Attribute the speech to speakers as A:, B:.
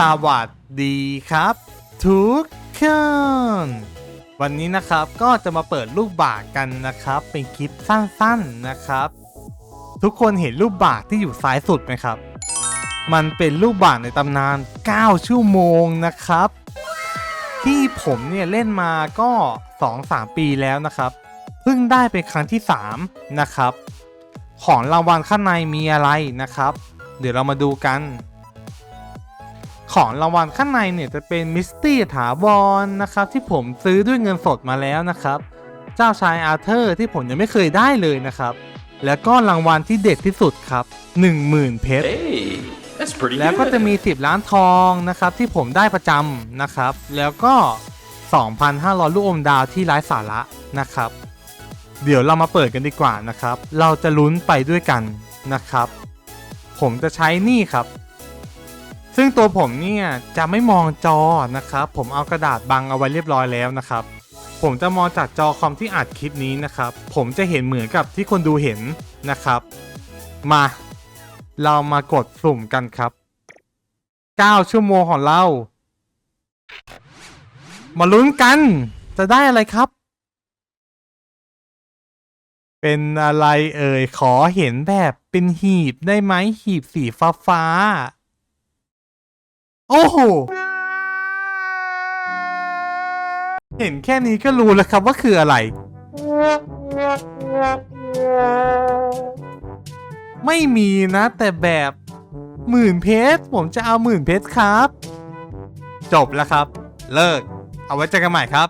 A: สวัสดีครับ ทุกคนวันนี้นะครับก็จะมาเปิดรูปบาทกันนะครับ เป็นคลิปสั้นๆนะครับ ทุกคนเห็นรูปบาทที่อยู่ซ้ายสุดไหมครับ มันเป็นรูปบาทในตำนาน 9 ชั่วโมงนะครับ ที่ผมเนี่ยเล่นมาก็ 2-3 ปีแล้วนะครับ เพิ่งได้เป็นครั้งที่ 3 นะครับ ของรางวัลข้างในมีอะไรนะครับ เดี๋ยวเรามาดูกัน ของรางวัลข้างในเนี่ยจะเป็นมิสตี้ถาวรนะครับที่ผมซื้อด้วยเงินสดมาแล้วนะครับ เจ้าชายอาร์เธอร์ที่ผมยังไม่เคยได้เลยนะครับ แล้วก็รางวัลที่เด็ดที่สุดครับ 10,000 เพชร
B: Hey, that's pretty
A: แล้วก็จะ
B: good.
A: มี 10 ล้านทองนะครับที่ผมได้ประจำนะครับ แล้วก็ 2,500 ลูกอมดาวที่ไร้สาระนะครับ เดี๋ยวเรามาเปิดกันดีกว่านะครับ เราจะลุ้นไปด้วยกันนะครับ ผมจะใช้นี่ครับ ซึ่งตัวผมเนี่ยจะไม่มองจอนะครับ ผมเอากระดาษบังเอาไว้เรียบร้อยแล้วนะครับ ผมจะมองจากจอคอมที่อัดคลิปนี้นะครับ ผมจะเห็นเหมือนกับที่คนดูเห็นนะครับ มา เรามากดสุ่มกันครับ 9 ชั่วโมงของเรา มาลุ้นกัน จะได้อะไรครับ เป็นอะไรเอ่ย ขอเห็นแบบเป็นหีบได้ไหมหีบสีฟ้าฟ้า โอ้โห เห็นแค่นี้ก็รู้แล้วครับว่าคืออะไร ไม่มีนะแต่แบบหมื่นเพชรผมจะเอาหมื่นเพชรครับ จบแล้วครับ เลิก เอาไว้เจอกันใหม่ครับ